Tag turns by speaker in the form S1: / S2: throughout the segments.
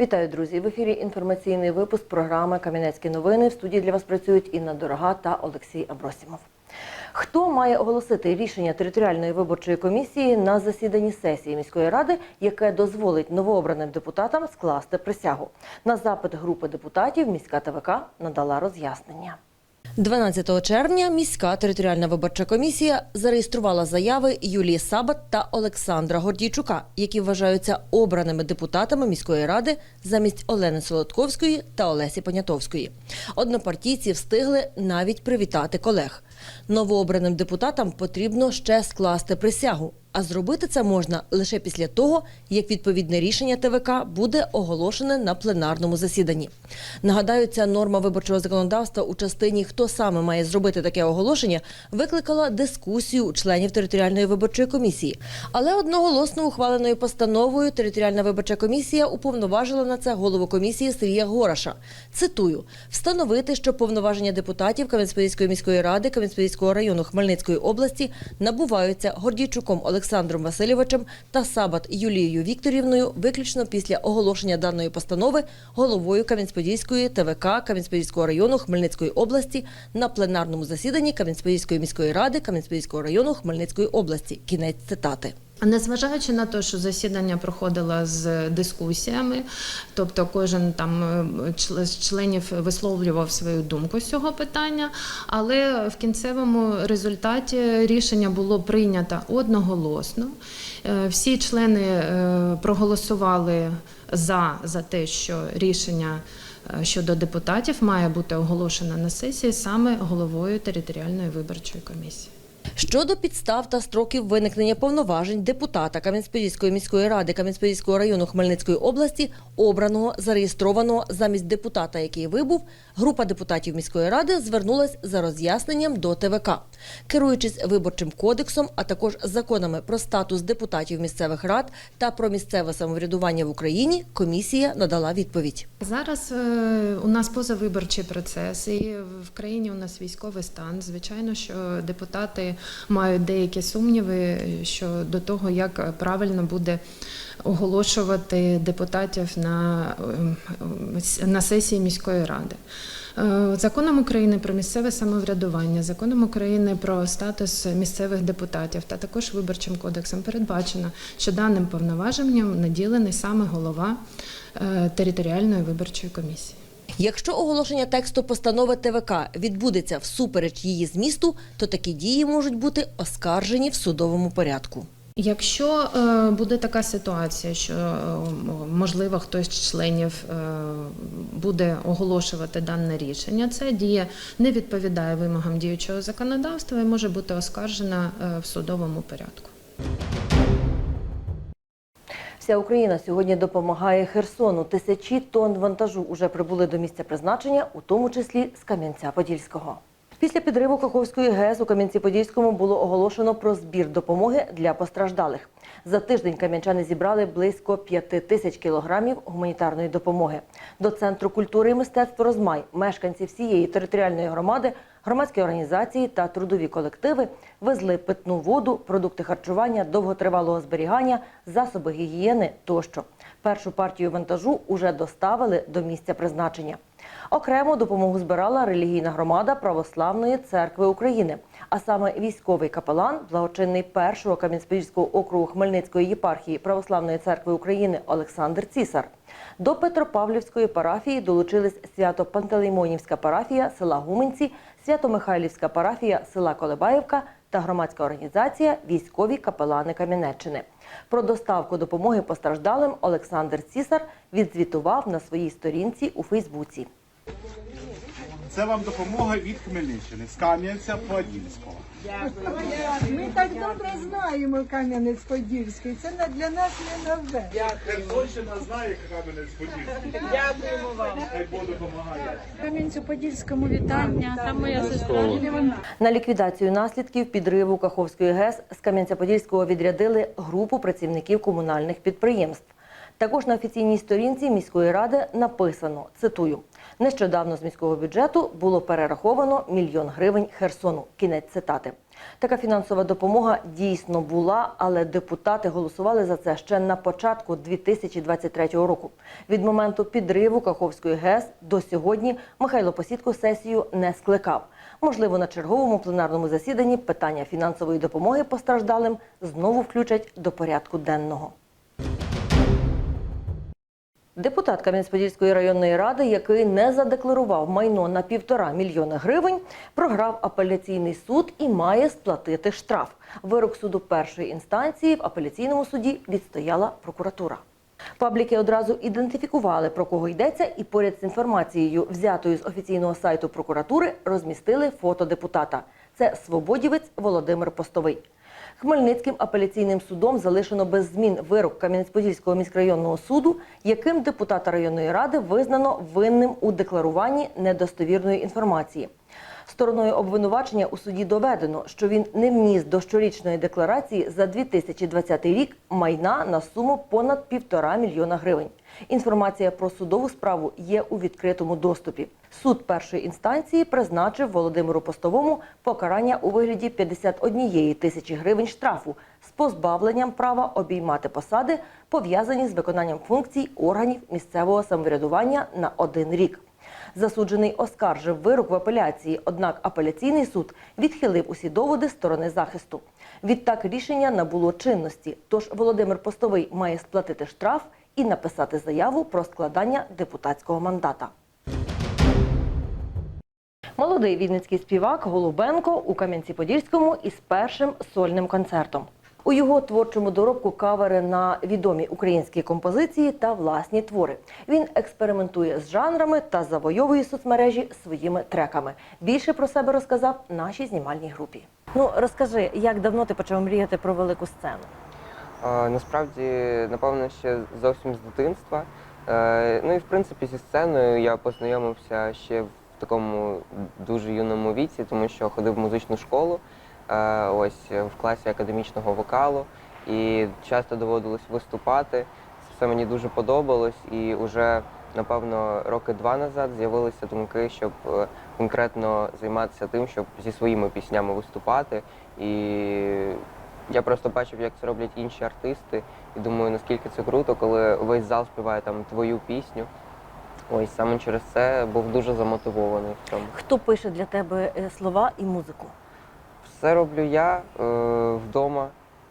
S1: Вітаю, друзі! В ефірі інформаційний випуск програми Кам'янецькі новини. В студії для вас працюють Інна Дорога та Олексій Абросімов. Хто має оголосити рішення територіальної виборчої комісії на засіданні сесії міської ради, яке дозволить новообраним депутатам скласти присягу? На запит групи депутатів міська ТВК надала роз'яснення. 12 червня міська територіальна виборча комісія зареєструвала заяви Юлії Сабат та Олександра Гордійчука, які вважаються обраними депутатами міської ради замість Олени Солодковської та Олесі Понятовської. Однопартійці встигли навіть привітати колег. Новообраним депутатам потрібно ще скласти присягу. А зробити це можна лише після того, як відповідне рішення ТВК буде оголошене на пленарному засіданні. Нагадаю, ця норма виборчого законодавства у частині хто саме має зробити таке оголошення викликала дискусію членів територіальної виборчої комісії. Але одноголосно ухваленою постановою територіальна виборча комісія уповноважила на це голову комісії Сергія Гораша. Цитую: встановити, що повноваження депутатів Кам'янець-Подільської міської ради Кам'янець-Подільського району Хмельницької області набуваються Гордійчуком Олександром Васильовичем та Сабат Юлією Вікторівною виключно після оголошення даної постанови головою Кам'янець-Подільської ТВК Кам'янець-Подільського району Хмельницької області на пленарному засіданні Кам'янець-Подільської міської ради Кам'янець-Подільського району Хмельницької області. Кінець цитати.
S2: Незважаючи на те, що засідання проходило з дискусіями, тобто кожен там е, з членів висловлював свою думку з цього питання, але в кінцевому результаті рішення було прийнято одноголосно. Е, Всі члени е, проголосували за, за те, що рішення щодо депутатів має бути оголошено на сесії саме головою територіальної виборчої комісії.
S1: Щодо підстав та строків виникнення повноважень депутата Кам'янець-Подільської міської ради Кам'янець-Подільського району Хмельницької області, обраного, зареєстрованого замість депутата, який вибув, група депутатів міської ради звернулась за роз'ясненням до ТВК. Керуючись виборчим кодексом, а також законами про статус депутатів місцевих рад та про місцеве самоврядування в Україні, комісія надала відповідь.
S2: Зараз е, у нас позавиборчий процес, і в країні у нас військовий стан. Звичайно, що депутати мають деякі сумніви щодо того, як правильно буде оголошувати депутатів на, е, на сесії міської ради. Е, Законом України про місцеве самоврядування, законом України про статус місцевих депутатів та також виборчим кодексом передбачено, що даним повноваженням наділений саме голова е, територіальної виборчої комісії.
S1: Якщо оголошення тексту постанови ТВК відбудеться всупереч її змісту, то такі дії можуть бути оскаржені в судовому порядку.
S2: Якщо е, буде така ситуація, що е, можливо хтось з членів е, буде оголошувати дане рішення, ця дія не відповідає вимогам діючого законодавства і може бути оскаржена в судовому порядку.
S1: Вся Україна сьогодні допомагає Херсону. Тисячі тонн вантажу уже прибули до місця призначення, у тому числі з Кам'янця-Подільського. Після підриву Каховської ГЕС у Кам'янці-Подільському було оголошено про збір допомоги для постраждалих. За тиждень кам'янчани зібрали близько 5 тисяч кілограмів гуманітарної допомоги. До Центру культури і мистецтв «Розмай» мешканці всієї територіальної громади, громадські організації та трудові колективи везли питну воду, продукти харчування, довготривалого зберігання, засоби гігієни тощо. Першу партію вантажу уже доставили до місця призначення. Окремо допомогу збирала релігійна громада Православної церкви України, а саме військовий капелан, благочинний першого Кам'янець-Подільського округу Хмельницької єпархії Православної церкви України Олександр Цісар. До Петропавлівської парафії долучились Свято-Пантелеймонівська парафія села Гуменці, Свято-Михайлівська парафія села Колебаївка та громадська організація Військові капелани Кам'янеччини. Про доставку допомоги постраждалим Олександр Цісар відзвітував на своїй сторінці у Фейсбуці.
S3: Це вам допомога від Хмельниччини з Кам'янця Подільського.
S4: Ми так добре знаємо Кам'янець-Подільський. Це для нас не нове.
S3: Херсонщина знає, Кам'янець-Подільський. Дякуємо вам. Хай Бог допомагає.
S5: Кам'янцю-Подільському вітання. Там моя сестра.
S1: На ліквідацію наслідків підриву Каховської ГЕС з Кам'янця-Подільського відрядили групу працівників комунальних підприємств. Також на офіційній сторінці міської ради написано, цитую, Нещодавно з міського бюджету було перераховано мільйон гривень Херсону. Кінець цитати. Така фінансова допомога дійсно була, але депутати голосували за це ще на початку 2023 року. Від моменту підриву Каховської ГЕС до сьогодні Михайло Посідко сесію не скликав. Можливо, на черговому пленарному засіданні питання фінансової допомоги постраждалим знову включать до порядку денного. Депутат Кам'янець-Подільської районної ради, який не задекларував майно на півтора мільйона гривень, програв апеляційний суд і має сплатити штраф. Вирок суду першої інстанції в апеляційному суді відстояла прокуратура. Пабліки одразу ідентифікували, про кого йдеться, і поряд з інформацією, взятою з офіційного сайту прокуратури, розмістили фото депутата. Це свободівець Володимир Постовий. Хмельницьким апеляційним судом залишено без змін вирок Кам'янець-Подільського міськрайонного суду, яким депутата районної ради визнано винним у декларуванні недостовірної інформації. Стороною обвинувачення у суді доведено, що він не вніс до щорічної декларації за 2020 рік майна на суму понад півтора мільйона гривень. Інформація про судову справу є у відкритому доступі. Суд першої інстанції призначив Володимиру Постовому покарання у вигляді 51 тисячі гривень штрафу з позбавленням права обіймати посади, пов'язані з виконанням функцій органів місцевого самоврядування на один рік. Засуджений оскаржив вирок в апеляції, однак апеляційний суд відхилив усі доводи сторони захисту. Відтак рішення набуло чинності. Тож Володимир Постовий має сплатити штраф і написати заяву про складання депутатського мандата. Молодий вінницький співак Голубенко у Кам'янці-Подільському із першим сольним концертом. У його творчому доробку кавери на відомі українські композиції та власні твори. Він експериментує з жанрами та завойовує соцмережі своїми треками. Більше про себе розказав нашій знімальній групі. Ну розкажи, як давно ти почав мріяти про велику сцену?
S6: А, Насправді, напевно, ще зовсім з дитинства. Е, Ну і в принципі зі сценою я познайомився ще в такому дуже юному віці, тому що ходив в музичну школу, ось в класі академічного вокалу, і часто доводилось виступати. Це все мені дуже подобалось, і вже напевно роки два назад з'явилися думки, щоб е, конкретно займатися тим, щоб зі своїми піснями виступати. І я просто бачив, як це роблять інші артисти, і думаю, наскільки це круто, коли весь зал співає там твою пісню. Ось саме через це був дуже замотивований в цьому.
S1: Хто пише для тебе е, слова і музику?
S6: Все роблю я е, вдома,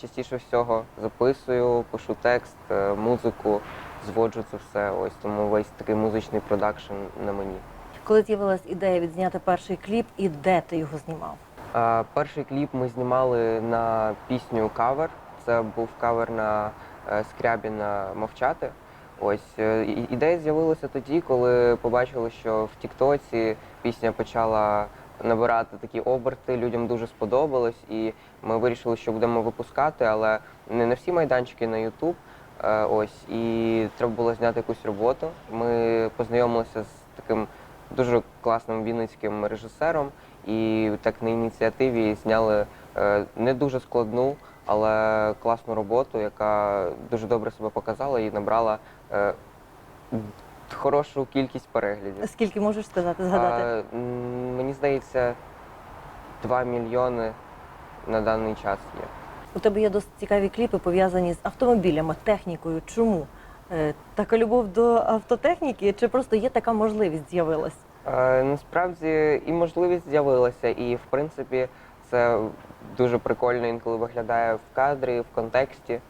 S6: частіше всього записую, пишу текст, е, музику, зводжу це все. Ось тому весь такий музичний продакшн на мені.
S1: Коли з'явилась ідея відзняти перший кліп, і де ти його знімав?
S6: А, перший кліп ми знімали на пісню кавер. Це був кавер на е, Скрябіна Мовчати. Ось е, ідея з'явилася тоді, коли побачили, що в Тіктоці пісня почала набирати такі оберти, людям дуже сподобалось, і ми вирішили, що будемо випускати, але не на всі майданчики на Ютуб. Е, Ось і треба було зняти якусь роботу. Ми познайомилися з таким дуже класним вінницьким режисером, і так на ініціативі зняли е, не дуже складну, але класну роботу, яка дуже добре себе показала і набрала е, хорошу кількість переглядів.
S1: Скільки можеш сказати, згадати?
S6: А, м, мені здається, 2 мільйони на даний час є.
S1: У тебе є досить цікаві кліпи пов'язані з автомобілями, технікою. Чому? Е, Така любов до автотехніки, чи просто є така можливість з'явилась?
S6: Е, Насправді і можливість з'явилася, і в принципі це дуже прикольно інколи виглядає в кадрі, в контексті.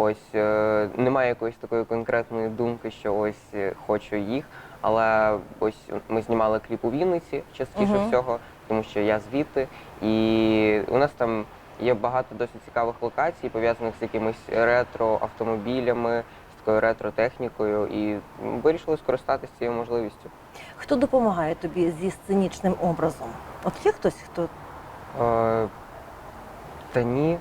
S6: Ось е, немає якоїсь такої конкретної думки, що ось е, хочу їх. Але ось ми знімали кліп у Вінниці частіше
S1: Мгм.
S6: всього, тому що я звідти. І у нас там є багато досить цікавих локацій, пов'язаних з якимись ретро автомобілями, з такою ретро-технікою. І вирішили скористатися цією можливістю.
S1: Хто допомагає тобі зі сценічним образом? От є хтось, хто
S6: Е, Та ні,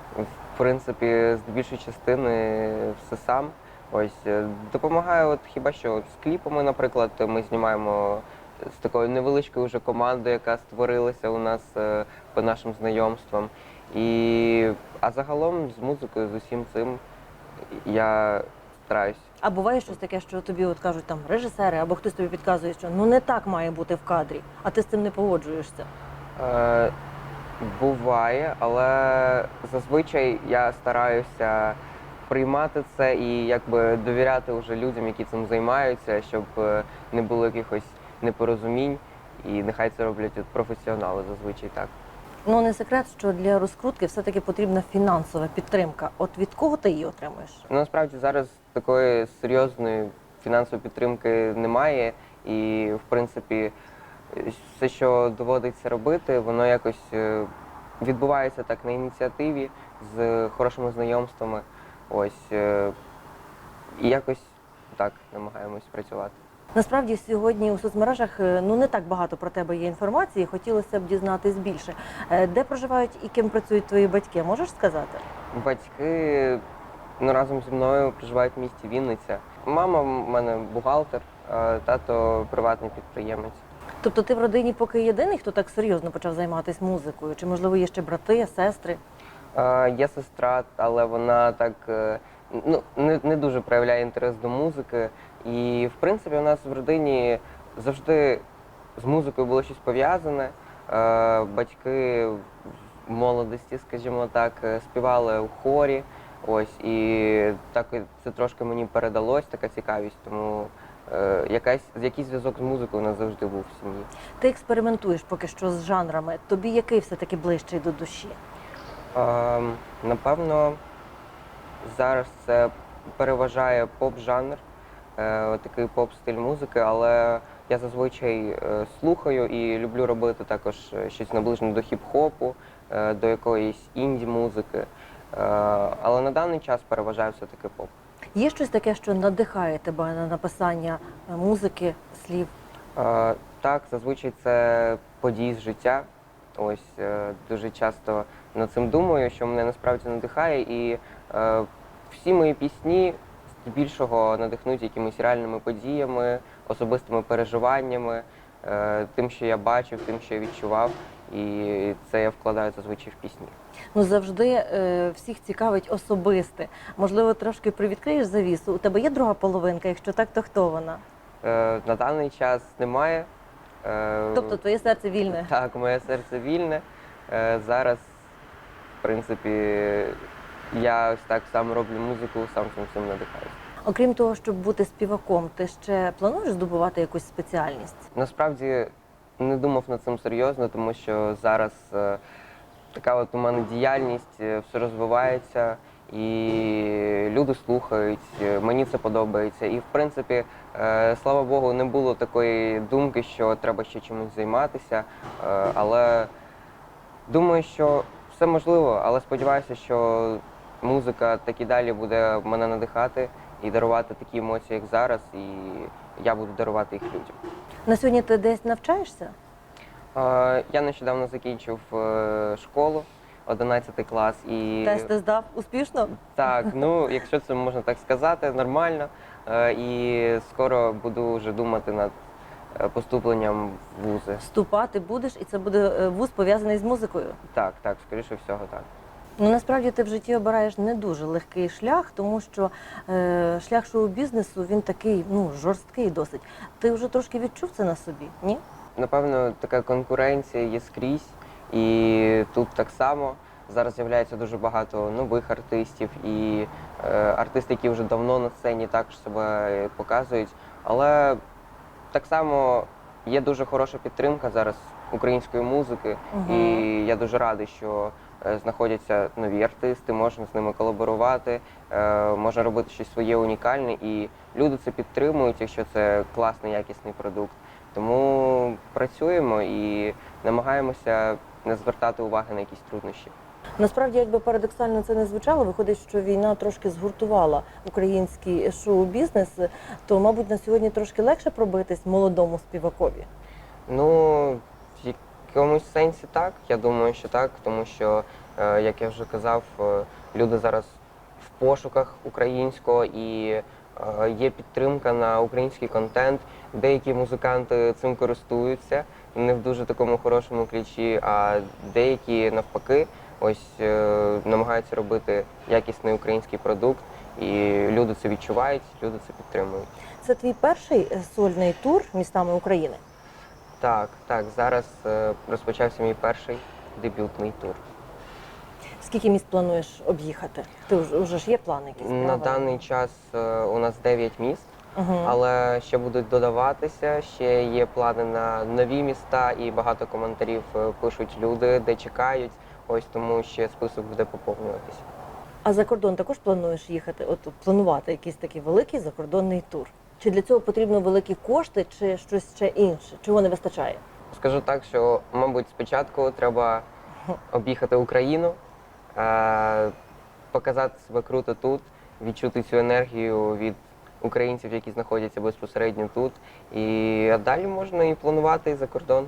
S6: в принципі, з більшої частини все сам. Ось е, допомагає, от хіба що от з кліпами, наприклад, ми знімаємо з такою невеличкою вже командою, яка створилася у нас е, по нашим знайомствам. І, а загалом з музикою, з усім цим я стараюсь
S1: А буває щось таке, що тобі от кажуть там режисери або хтось тобі підказує, що ну не так має бути в кадрі, а ти з цим не погоджуєшся.
S6: Е, буває, але зазвичай я стараюся приймати це і якби довіряти вже людям, які цим займаються, щоб е, не було якихось непорозумінь, і нехай це роблять от професіонали зазвичай так.
S1: Ну не секрет, що для розкрутки все-таки потрібна фінансова підтримка. От від кого ти її отримуєш?
S6: Ну, насправді зараз такої серйозної фінансової підтримки немає, і в принципі все, що доводиться робити, воно якось е, відбувається так на ініціативі з хорошими знайомствами. Ось е, і якось так намагаємось працювати.
S1: Насправді сьогодні у соцмережах е, ну не так багато про тебе є інформації. Хотілося б дізнатись більше. Де проживають і ким працюють твої батьки? Можеш сказати?
S6: Батьки ну, разом зі мною проживають в місті Вінниця. Мама в мене бухгалтер, тато приватний підприємець.
S1: Тобто ти в родині поки єдиний, хто так серйозно почав займатися музикою? Чи можливо є ще брати, сестри?
S6: Е, Є сестра, але вона так е, ну, не, не дуже проявляє інтерес до музики. І в принципі у нас в родині завжди з музикою було щось пов'язане. Е, Батьки в молодості, скажімо так, е, співали у хорі. Ось і так це трошки мені передалось, така цікавість. Тому якась якийсь зв'язок з музикою у нас завжди був в сім'ї.
S1: Ти експериментуєш поки що з жанрами. Тобі який все-таки ближчий до душі?
S6: Ем, напевно, зараз це переважає поп-жанр, е, такий поп-стиль музики, але я зазвичай е, слухаю і люблю робити також е, щось наближене до хіп-хопу, е, до якоїсь інді-музики. Е, але на даний час переважає все-таки поп.
S1: Є щось таке, що надихає тебе на написання е, музики, слів?
S6: Е, Так, зазвичай це події з життя. Ось е, дуже часто над цим думаю, що мене насправді надихає, і е, всі мої пісні здебільшого надихнуть якимись реальними подіями, особистими переживаннями, е, тим, що я бачив, тим, що я відчував, і це я вкладаю зазвичай в пісні.
S1: Ну завжди е, всіх цікавить особисте. Можливо, трошки привідкриєш завісу. У тебе є друга половинка? Якщо так, то хто вона?
S6: Е, На даний час немає. Е,
S1: Тобто твоє серце вільне.
S6: Так, моє серце вільне. Е, Зараз, в принципі, я ось так сам роблю музику, сам цим всім надихаюся.
S1: Окрім того, щоб бути співаком, ти ще плануєш здобувати якусь спеціальність?
S6: Насправді не думав над цим серйозно, тому що зараз е, така от у мене діяльність, е, все розвивається, і люди слухають, е, мені це подобається. І в принципі, слава Богу, не було такої думки, що треба ще чимось займатися. Але думаю, що все можливо, але сподіваюся, що музика так і далі буде мене надихати і дарувати такі емоції, як зараз, і я буду дарувати їх людям.
S1: На сьогодні ти десь навчаєшся?
S6: Е, Я нещодавно закінчив е, школу, 11 клас, і
S1: Тести здав успішно?
S6: так, ну якщо це можна так сказати, нормально. Е, І скоро буду вже думати над е, поступленням в вузи.
S1: Вступати будеш, і це буде е, вуз пов'язаний з музикою.
S6: Так, так, скоріше всього, так.
S1: Ну насправді ти в житті обираєш не дуже легкий шлях, тому що е, шлях шоу-бізнесу він такий ну жорсткий досить. Ти вже трошки відчув це на собі? Ні?
S6: Напевно, така конкуренція є скрізь, і тут так само. Зараз з'являється дуже багато нових артистів і е, артисти, які вже давно на сцені також себе показують. Але так само є дуже хороша підтримка зараз української музики,
S1: Мгм.
S6: і я дуже радий, що знаходяться нові артисти, можна з ними колаборувати, е, можна робити щось своє унікальне, і люди це підтримують, якщо це класний, якісний продукт. Тому працюємо і намагаємося не звертати уваги на якісь труднощі.
S1: Насправді, якби парадоксально це не звучало, виходить, що війна трошки згуртувала український шоу-бізнес, то, мабуть, на сьогодні трошки легше пробитись молодому співакові.
S6: Ну, якомусь сенсі так. Я думаю, що так, тому що, е, як я вже казав, е, люди зараз в пошуках українського і е, є підтримка на український контент. Деякі музиканти цим користуються не в дуже такому хорошому ключі, а деякі навпаки ось намагаються робити якісний український продукт І люди це відчувають, люди це підтримують.
S1: Це твій перший сольний тур містами України.
S6: Так, так, зараз е, розпочався мій перший дебютний тур.
S1: Скільки міст плануєш об'їхати? Ти вже, вже ж є плани якісь?
S6: На
S1: правильно?
S6: даний час е, у нас 9 міст.
S1: Мгм.
S6: Але ще будуть додаватися. Ще є плани на нові міста, і багато коментарів е, пишуть люди, де чекають. Ось тому ще список буде поповнюватися.
S1: А за кордон також плануєш їхати? От планувати якийсь такий великий закордонний тур? Чи для цього потрібно великі кошти, чи щось ще інше? Чого не вистачає?
S6: Скажу так, що мабуть спочатку треба об'їхати Україну, е, показати себе круто тут, відчути цю енергію від українців, які знаходяться безпосередньо тут. І а далі можна і планувати за кордон.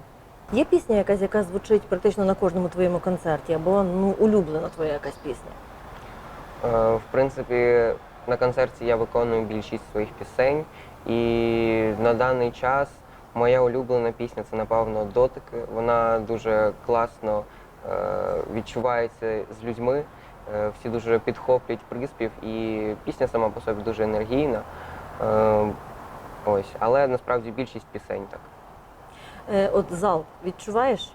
S1: Є пісня якась, яка звучить практично на кожному твоєму концерті, або ну улюблена твоя якась пісня?
S6: Е, В принципі, на концерті я виконую більшість своїх пісень, і на даний час моя улюблена пісня це напевно дотики. Вона дуже класно е, відчувається з людьми. Е, Всі дуже підхоплюють приспів, і пісня сама по собі дуже енергійна. Е, Ось, але насправді більшість пісень так.
S1: От зал відчуваєш?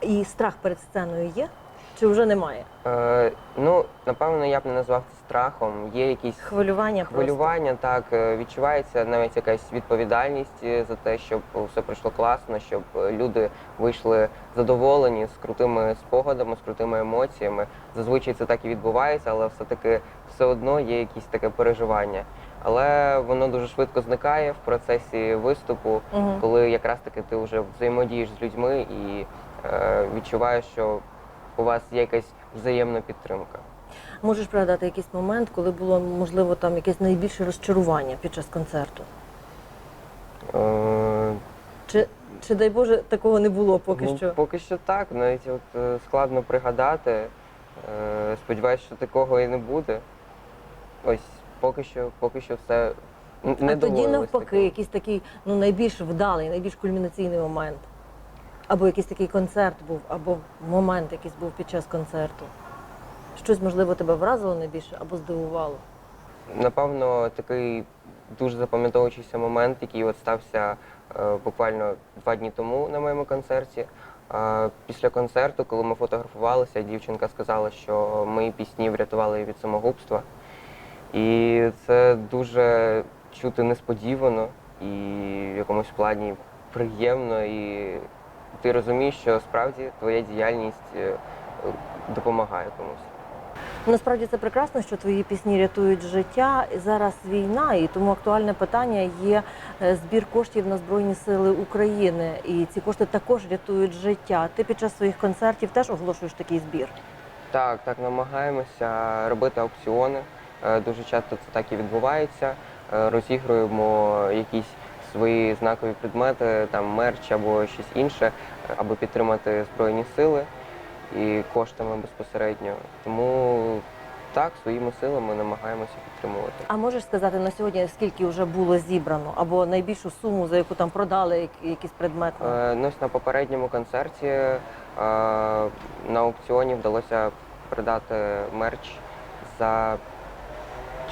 S1: І страх перед сценою є? Чи вже немає?
S6: Е, ну, напевно, я б не назвав це страхом. Є якісь
S1: Хвилювання просто?
S6: Хвилювання так е, відчувається навіть якась відповідальність е, за те, щоб все пройшло класно, щоб е, люди вийшли задоволені з крутими спогадами, з крутими емоціями. Зазвичай це так і відбувається, але все-таки все одно є якесь таке переживання. Але воно дуже швидко зникає в процесі виступу,
S1: Мгм.
S6: коли якраз таки ти вже взаємодієш з людьми і е, відчуваєш, що у вас є якась взаємна підтримка.
S1: Можеш пригадати якийсь момент, коли було можливо там якесь найбільше розчарування під час концерту?
S6: Е,
S1: Чи, чи дай Боже такого не було поки
S6: ну,
S1: що?
S6: Поки що так, навіть от е, складно пригадати. Е, Сподіваюсь, що такого і не буде. Ось поки що, поки що все н- не
S1: а тоді
S6: доводилось
S1: навпаки,
S6: такого.
S1: якийсь такий ну найбільш вдалий, найбільш кульмінаційний момент. Або якийсь такий концерт був, або момент якийсь був під час концерту. Щось, можливо, тебе вразило найбільше або здивувало.
S6: Напевно, такий дуже запам'ятовуючийся момент, який от стався е, буквально два дні тому на моєму концерті. Е, після концерту, коли ми фотографувалися, дівчинка сказала, що мої пісні врятували її від самогубства. І це дуже чути несподівано і в якомусь плані приємно. І ти розумієш, що справді твоя діяльність е, допомагає комусь.
S1: Насправді це прекрасно, що твої пісні рятують життя. Зараз війна, і тому актуальне питання є е, збір коштів на Збройні Сили України. І ці кошти також рятують життя. Ти під час своїх концертів теж оголошуєш такий збір.
S6: Так, так, намагаємося робити аукціони. Е, Дуже часто це так і відбувається. Розігруємо якісь свої знакові предмети, там мерч або щось інше, аби підтримати Збройні сили і коштами безпосередньо. Тому так, своїми силами намагаємося підтримувати.
S1: А можеш сказати на сьогодні, скільки вже було зібрано, або найбільшу суму, за яку там продали як- якийсь предмет?
S6: Е, Ну, ось на попередньому концерті е, на аукціоні вдалося продати мерч за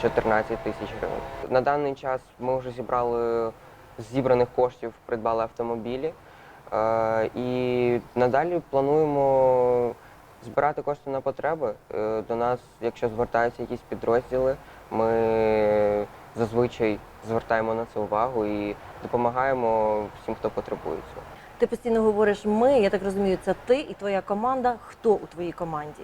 S6: 14 тисяч гривень. На даний час ми вже зібрали з зібраних коштів, придбали автомобілі. Е, І надалі плануємо збирати кошти на потреби. Е, До нас, якщо звертаються якісь підрозділи, ми зазвичай звертаємо на це увагу і допомагаємо всім, хто потребує цього.
S1: Ти постійно говориш ми. Я так розумію, це ти і твоя команда. Хто у твоїй команді?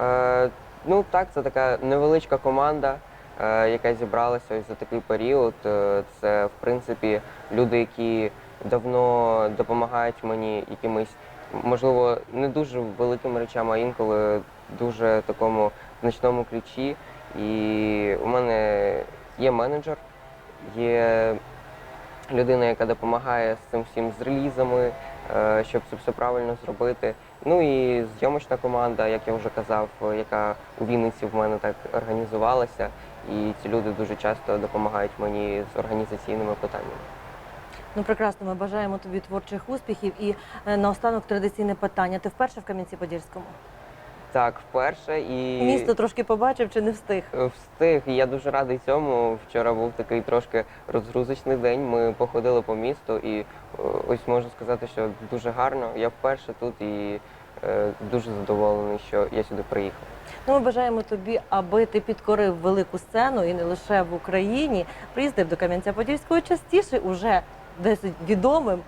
S6: Е, ну так, це така невеличка команда, е, яка зібралася ось за такий період. Е, це, в принципі, люди, які давно допомагають мені якимись, можливо, не дуже великими речами, а інколи дуже такому значному ключі. І у мене є менеджер, є людина, яка допомагає з цим всім з релізами, е, щоб це все правильно зробити. Ну і зйомочна команда, як я вже казав, яка у Вінниці в мене так організувалася. І ці люди дуже часто допомагають мені з організаційними питаннями.
S1: Ну прекрасно, ми бажаємо тобі творчих успіхів. І е, наостанок традиційне питання. Ти вперше в Кам'янці-Подільському?
S6: Так, вперше і
S1: Місто трошки побачив чи не встиг?
S6: Е, Встиг, і я дуже радий цьому. Вчора був такий трошки розгрузочний день. Ми походили по місту, і е, ось можу сказати, що дуже гарно. Я вперше тут і е, дуже задоволений, що я сюди приїхав.
S1: Ну, ми бажаємо тобі, аби ти підкорив велику сцену і не лише в Україні. Приїздив до Кам'янця-Подільського частіше, уже досить відомим.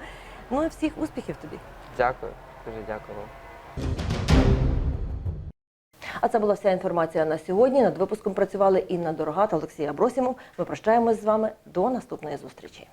S1: Ну і всіх успіхів тобі.
S6: Дякую, дуже дякую вам.
S1: А це була вся інформація на сьогодні. Над випуском працювали Інна Дорога та Олексій Абросімов. Ми прощаємось з вами до наступної зустрічі.